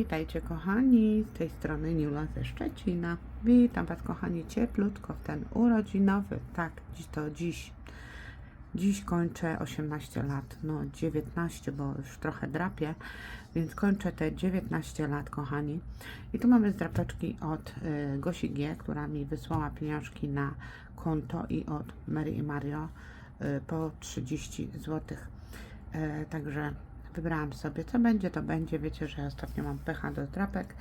Witajcie kochani, z tej strony Niula ze Szczecina. Witam Was kochani cieplutko w ten urodzinowy, tak, to dziś. Dziś kończę 18 lat, no 19, bo już trochę drapię, więc kończę te 19 lat kochani. I tu mamy zdrapeczki od y, Gosi G, która mi wysłała pieniążki na konto i od Mary i Mario y, po 30 zł. E, także wybrałam sobie, co będzie, to będzie. Wiecie, że ja ostatnio mam pecha do drapek,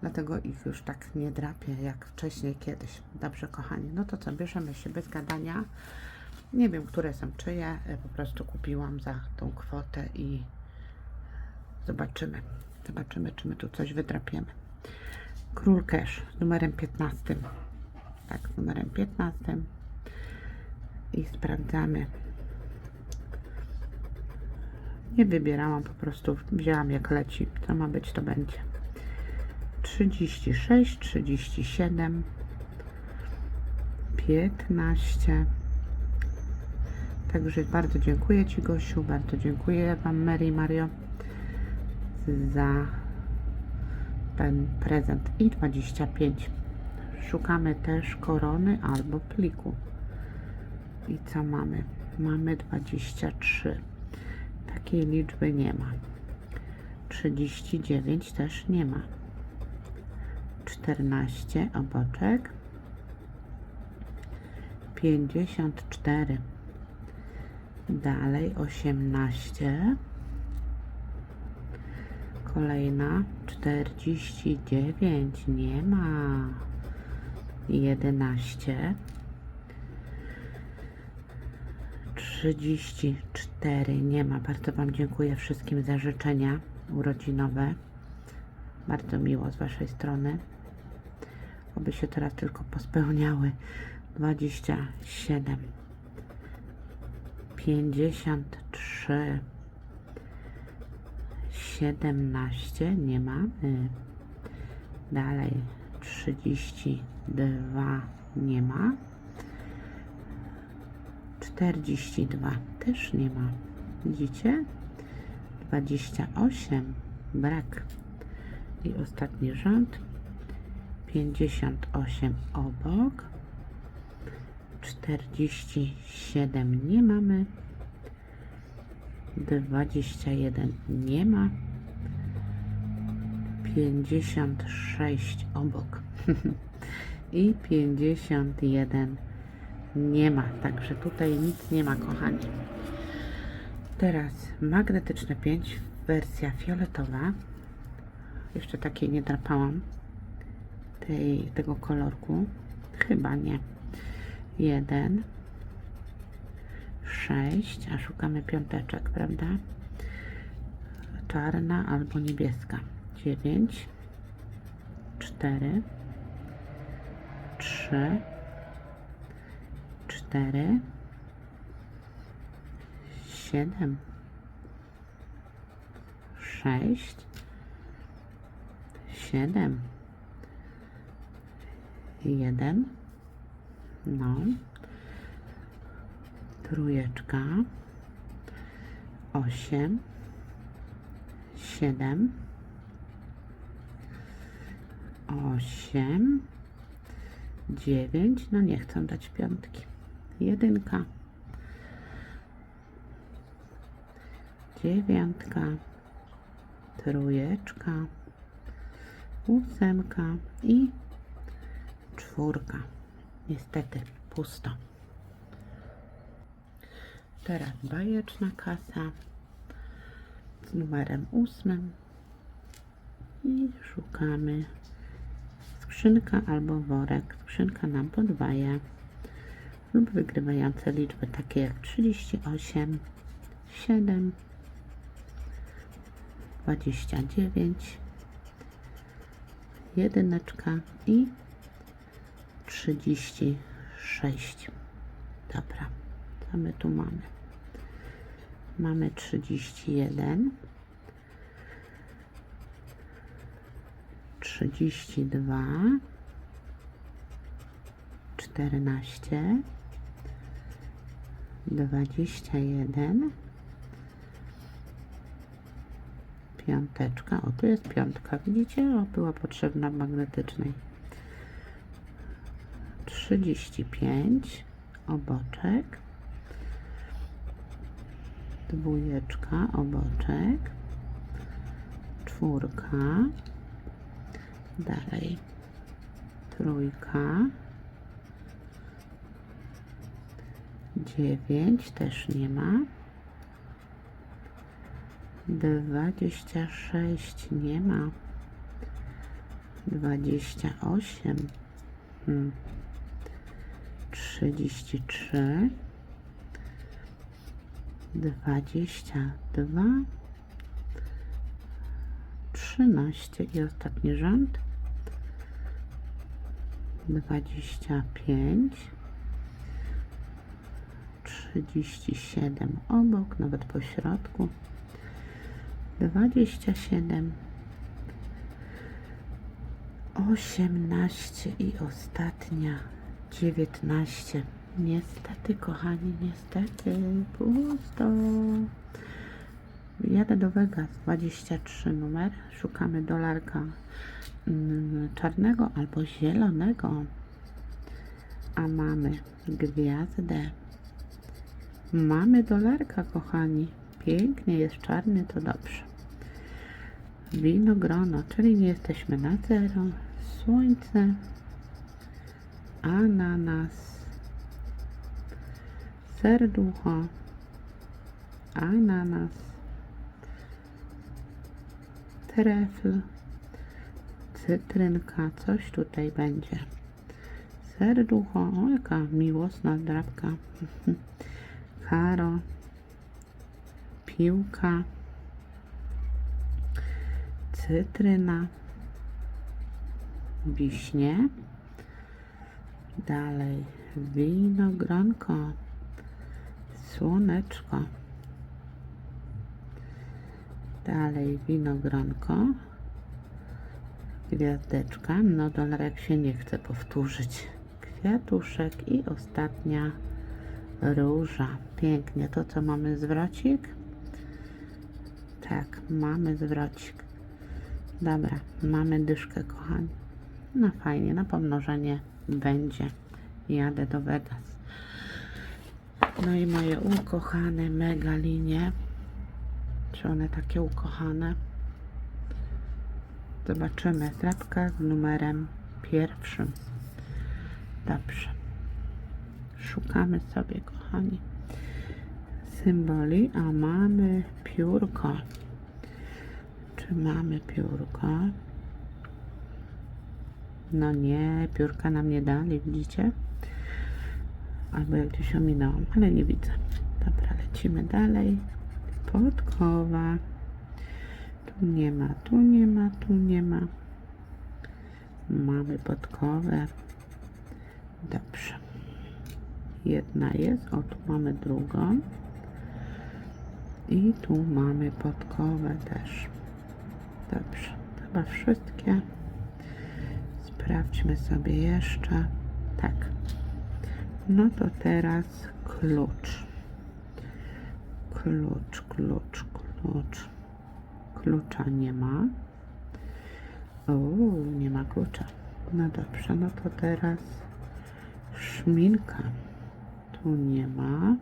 dlatego ich już tak nie drapię jak wcześniej kiedyś. Dobrze, kochani, no to co, bierzemy się bez gadania. Nie wiem, które są czyje, e, po prostu kupiłam za tą kwotę i zobaczymy. Zobaczymy, czy my tu coś wydrapiemy. Król Cash z numerem 15. Tak, z numerem 15. I sprawdzamy. Nie wybierałam, po prostu wzięłam jak leci. Co ma być, to będzie. 36, 37, 15. Także bardzo dziękuję Ci, Gosiu. Bardzo dziękuję Wam, Mary Mario, za ten prezent. I 25. Szukamy też korony albo pliku. I co mamy? Mamy 23. Takiej liczby nie ma. 39 też nie ma. 14 oboczek. 54. Dalej 18. Kolejna 49 nie ma. 11. 34 nie ma. Bardzo Wam dziękuję wszystkim za życzenia urodzinowe. Bardzo miło z Waszej strony. Oby się teraz tylko pospełniały. 27 53 17 nie mamy. Dalej 32 nie ma. 42 też nie ma. Widzicie? 28 brak. I ostatni rząd 58 obok. 47 nie mamy. 21 nie ma. 56 obok. I 51 nie ma. Także tutaj nic nie ma, kochani. Teraz magnetyczne 5, wersja fioletowa. Jeszcze takiej nie drapałam. Tej, tego kolorku. Chyba nie. 1, 6, a szukamy piąteczek, prawda? Czarna albo niebieska. 9, 4, 3, 4, 7, 6, 7, 1, no, trójeczka, 8, 7, 8, 9, no nie chcę dać piątki, jedynka, dziewiątka, trójeczka, ósemka i czwórka. Niestety pusto. Teraz bajeczna kasa z numerem ósmym i szukamy skrzynka albo worek. Skrzynka nam podwaja lub wygrywające liczby takie jak 38, 7, 29, jedyneczka i 36. Dobra, co my tu mamy? Mamy 31, 32, 14, 21, piąteczka. O, tu jest piątka, widzicie? O, była potrzebna w magnetycznej. 35 oboczek. Dwójeczka, oboczek. Czwórka. Dalej. Trójka. Dziewięć też nie ma. Dwadzieścia sześć nie ma. Dwadzieścia osiem. Hmm. Trzydzieści trzy. Dwadzieścia dwa. Trzynaście i ostatni rząd. Dwadzieścia pięć. 37 obok, nawet po środku. 27 18 i ostatnia. 19 niestety kochani niestety. Pusto. Jadę do Vegas. 23 numer szukamy dolarka mm, czarnego albo zielonego. A mamy gwiazdę mamy dolarka kochani pięknie jest czarny to dobrze Winogrono, czyli nie jesteśmy na zero. Słońce, ananas, serducho, ananas, trefl, cytrynka, coś tutaj będzie. Serducho, o jaka miłosna drapka. Karo, piłka. Cytryna, wiśnie, dalej winogronko, słoneczko, dalej winogronko, gwiazdeczka, no dolarek się nie chce powtórzyć, kwiatuszek i ostatnia róża. Pięknie, to co mamy zwrocik? Tak, mamy zwrocik. Dobra, mamy dyszkę, kochani. No fajnie, na pomnożenie będzie. Jadę do Vegas. No i moje ukochane mega linie. Czy one takie ukochane? Zobaczymy. Drapka z numerem pierwszym. Dobrze. Szukamy sobie, kochani, symboli, a mamy piórko. Czy mamy piórko? No nie, piórka nam nie dali, widzicie? Albo jak gdzieś ominąłem, ale nie widzę. Dobra, lecimy dalej. Podkowa. Tu nie ma, tu nie ma, tu nie ma. Mamy podkowę. Dobrze. Jedna jest, o tu mamy drugą. I tu mamy podkowę też. Dobrze, chyba wszystkie. Sprawdźmy sobie jeszcze. Tak. No to teraz klucz. Klucz, klucz, klucz. Klucza nie ma. O, nie ma klucza. No dobrze, no to teraz szminka. Tu nie ma.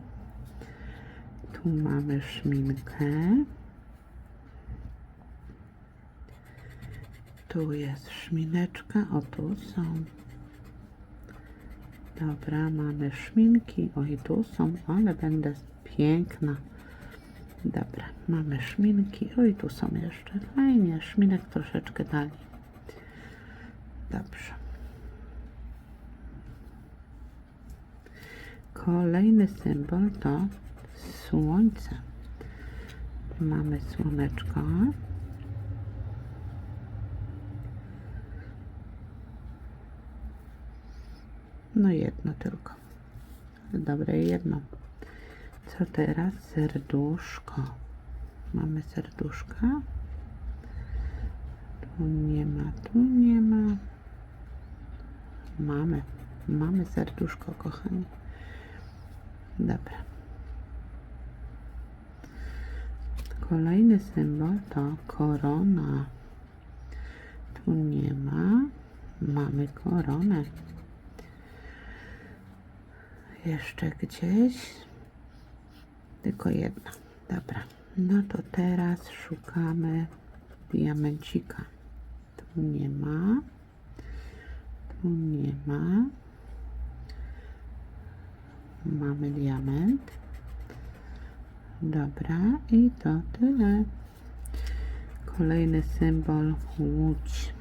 Tu mamy szminkę. Tu jest szmineczka, o tu są. Dobra, mamy szminki. Oj, tu są, ale będę piękna. Dobra, mamy szminki. Oj, tu są jeszcze. Fajnie, szminek troszeczkę dali. Dobrze. Kolejny symbol to słońce. Mamy słoneczko. No jedno tylko. Dobre jedno. Co teraz? Serduszko. Mamy serduszka. Tu nie ma, tu nie ma. Mamy. Mamy serduszko, kochani. Dobra. Kolejny symbol to korona. Tu nie ma. Mamy koronę. Jeszcze gdzieś. Tylko jedna. Dobra. No to teraz szukamy diamencika. Tu nie ma. Tu nie ma. Mamy diament. Dobra, i to tyle. Kolejny symbol łódź.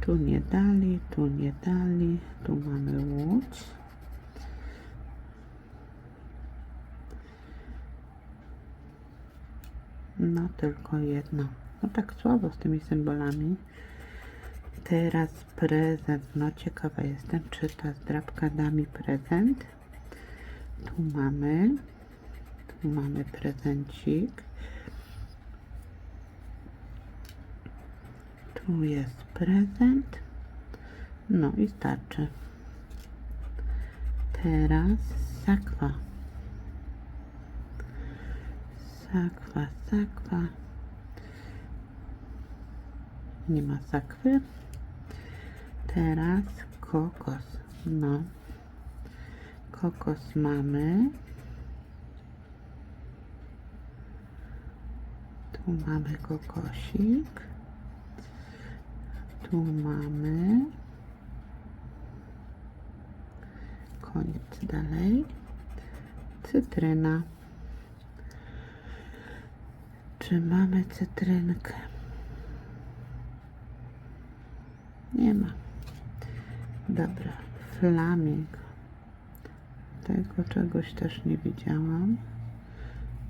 Tu nie dali, tu nie dali, tu mamy łódź. No tylko jedno. No tak słabo z tymi symbolami. Teraz prezent. No ciekawa jestem, czy ta zdrabka da mi prezent. Tu mamy. Tu mamy prezencik. Tu jest prezent. No i starczy. Teraz sakwa. Sakwa, sakwa. Nie ma sakwy. Teraz kokos. No. Kokos mamy. Tu mamy kokosik. Tu mamy. Koniec dalej. Cytryna. Czy mamy cytrynkę? Nie ma. Dobra. Flaming. Tego czegoś też nie widziałam.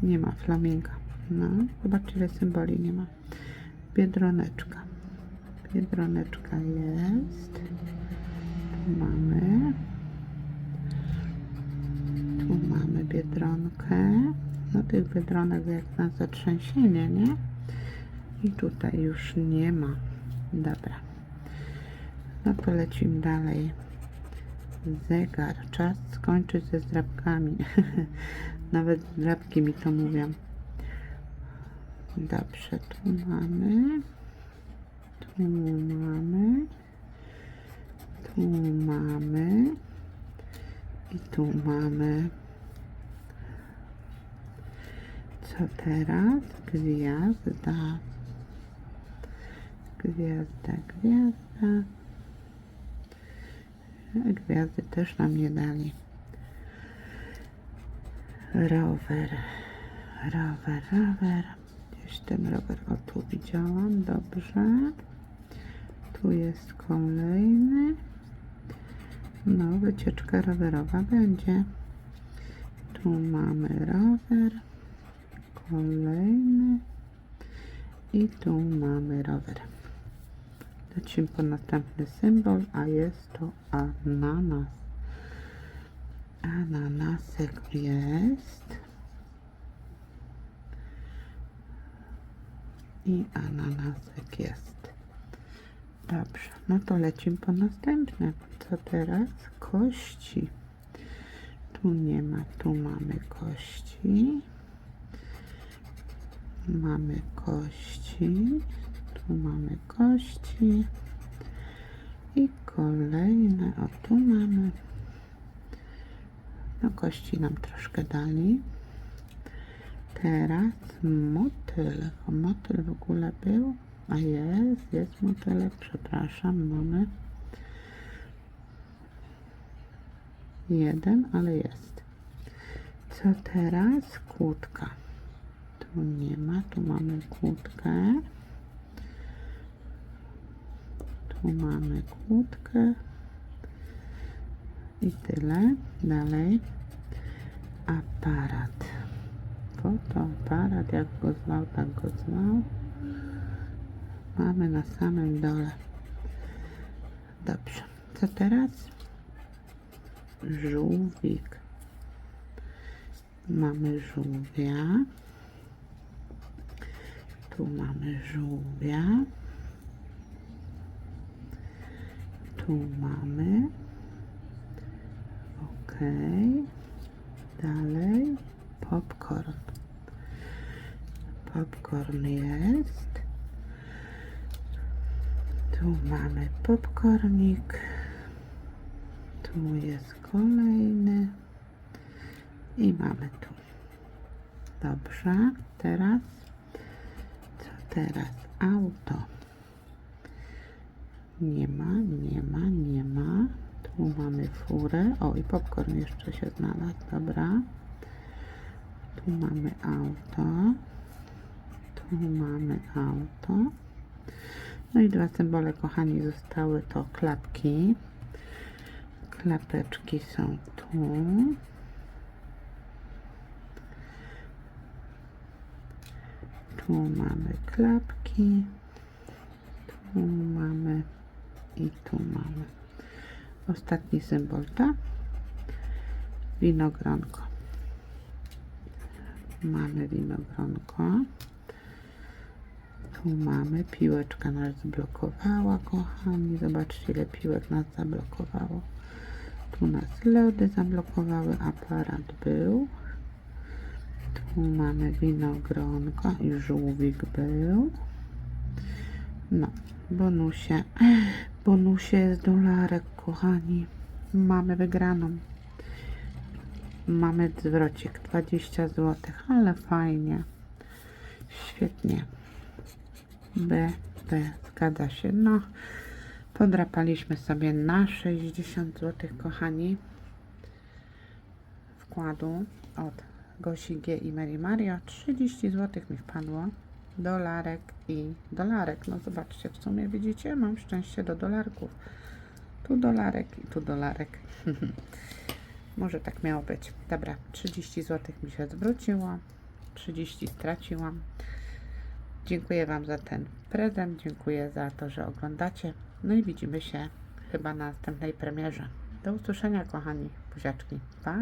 Nie ma flaminga. No, zobaczcie ile symboli nie ma. Biedroneczka. Biedroneczka jest. Tu mamy. Tu mamy biedronkę. No tych biedronek jak na zatrzęsienie, nie? I tutaj już nie ma. Dobra. No to lecimy dalej. Zegar. Czas skończyć ze zdrabkami. Nawet zdrabki mi to mówią. Dobrze, tu mamy. Tu mamy. Tu mamy. I tu mamy. Co teraz? Gwiazda. Gwiazda, gwiazda. Gwiazdy też nam nie dali. Rower. Rower, rower. Gdzieś ten rower, o tu widziałam, dobrze. Tu jest kolejny. No, wycieczka rowerowa będzie. Tu mamy rower. Kolejny. I tu mamy rower. Lecimy po następny symbol, a jest to ananas. Ananasek jest. I ananasek jest. Dobrze, no to lecimy po następne. Co teraz? Kości. Tu nie ma, tu mamy kości. Mamy kości. Tu mamy kości. I kolejne, o tu mamy. No kości nam troszkę dali. Teraz motyl. Motyl w ogóle był. A jest, jest motylek, przepraszam, mamy. Jeden, ale jest. Co teraz? Kłódka. Tu nie ma, tu mamy kłódkę. Tu mamy kłódkę. I tyle. Dalej. Aparat. Fotoaparat, jak go zwał, tak go zwał. Mamy na samym dole. Dobrze. Co teraz? Żółwik. Mamy żółwia. Tu mamy żółwia. Tu mamy. Ok. Dalej. Popcorn. Popcorn jest. Tu mamy popcornik. Tu jest kolejny. I mamy tu. Dobrze. Teraz. Co teraz? Auto. Nie ma, nie ma, nie ma. Tu mamy furę. O, i popcorn jeszcze się znalazł. Dobra. Tu mamy auto. Tu mamy auto. No i dwa symbole, kochani, zostały to klapki. Klapeczki są tu. Tu mamy klapki. Tu mamy i tu mamy. Ostatni symbol, tak? Winogronko. Mamy winogronko. Tu mamy, piłeczka nas zblokowała, kochani. Zobaczcie, ile piłek nas zablokowało. Tu nas lody zablokowały, aparat był. Tu mamy winogronko i żółwik był. No, bonusie. Bonusie jest dolarek, kochani. Mamy wygraną. Mamy zwrocik 20 zł, ale fajnie. Świetnie. B, B, zgadza się. No, podrapaliśmy sobie na 60 zł, kochani. Wkładu od Gosi G i Mary Mario. 30 zł mi wpadło. Dolarek i dolarek. No zobaczcie, w sumie widzicie, mam szczęście do dolarków. Tu dolarek i tu dolarek. Może tak miało być. Dobra, 30 zł mi się zwróciło. 30 straciłam. Dziękuję Wam za ten prezent. Dziękuję za to, że oglądacie. No i widzimy się chyba na następnej premierze. Do usłyszenia, kochani buziaczki. Pa!